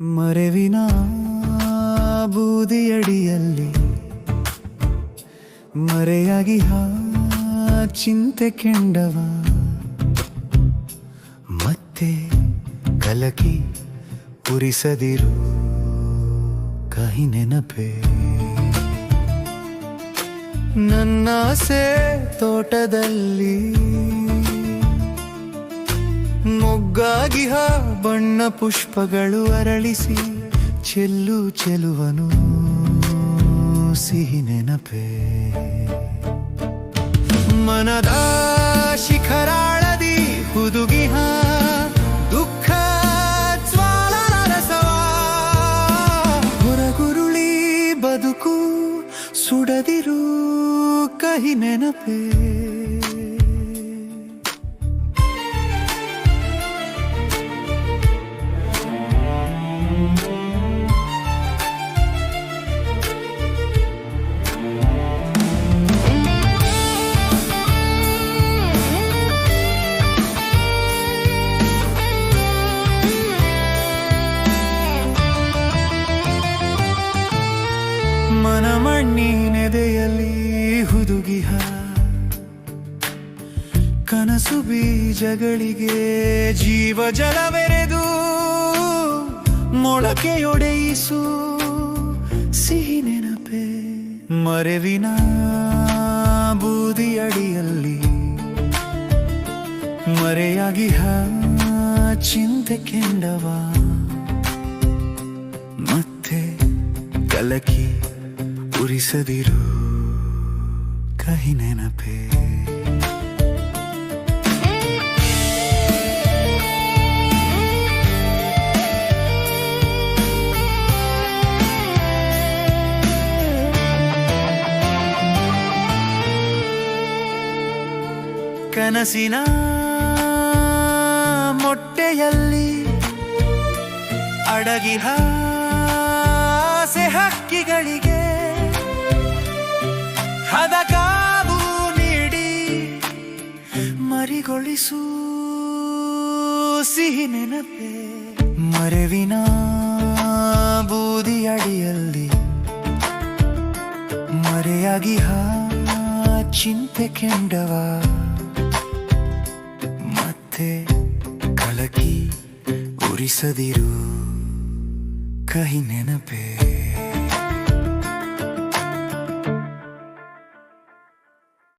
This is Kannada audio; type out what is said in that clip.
ಮರೆವಿನ ಬೂದಿಯಡಿಯಲ್ಲಿ ಮರೆಯಾಗಿ ಹಾ ಚಿಂತೆ ಕೆಂಡವ. ಮತ್ತೆ ಕಲಕಿ ಪುರಿಸದಿರು ಕಹಿ ನೆನಪೆ. ನನ್ನಾಸೆ ತೋಟದಲ್ಲಿ ಮೊಗ್ಗಾಗಿಹ ಬಣ್ಣ ಪುಷ್ಪಗಳು ಅರಳಿಸಿ, ಚೆಲ್ಲು ಚೆಲುವನು ಸಿಹಿ ನೆನಪೇ. ಮನದ ಶಿಖರಾಳದಿ ಹುದುಗಿಹ ದುಃಖ ಜ್ವಾಲಾರಸವ. ಹೊರಗುರುಳಿ ಬದುಕು ಸುಡದಿರು ಕಹಿ ನೆನಪೇ. ಮನಮಣ್ಣಿನೆದೆಯಲ್ಲಿ ಹುದುಗಿಹ. ಕನಸು ಬೀಜಗಳಿಗೆ ಜೀವ ಜಲವೆರೆದು ಮೊಳಕೆಯೊಡೆಯಿಸು ಸಿಹಿ ನೆನಪೆ. ಮರೆವಿನ ಬೂದಿಯಡಿಯಲ್ಲಿ ಮರೆಯಾಗಿಹ ಚಿಂತೆ ಕೆಂಡವ. ಮತ್ತೆ ಕಲಕಿ ಉರಿಸದಿರು ಕಹಿ ನೆನಪೇ. ಕನಸಿನ ಮೊಟ್ಟೆಯಲ್ಲಿ ಅಡಗಿ ಹಾಸೆ ಹಕ್ಕಿಗಳಿಗೆ ಮರಿಗೊಳಿಸು ಸಿಹಿ ನೆನಪೆ ಮರೆವಿನ ಬೂದಿಯಡಿಯಲ್ಲಿ ಮರೆಯಾಗಿ ಹಾ ಚಿಂತೆ ಕೆಂಡವ. ಮತ್ತೆ ಕಲಕಿ ಉರಿಸದಿರು ಕಹಿ ನೆನಪೇ.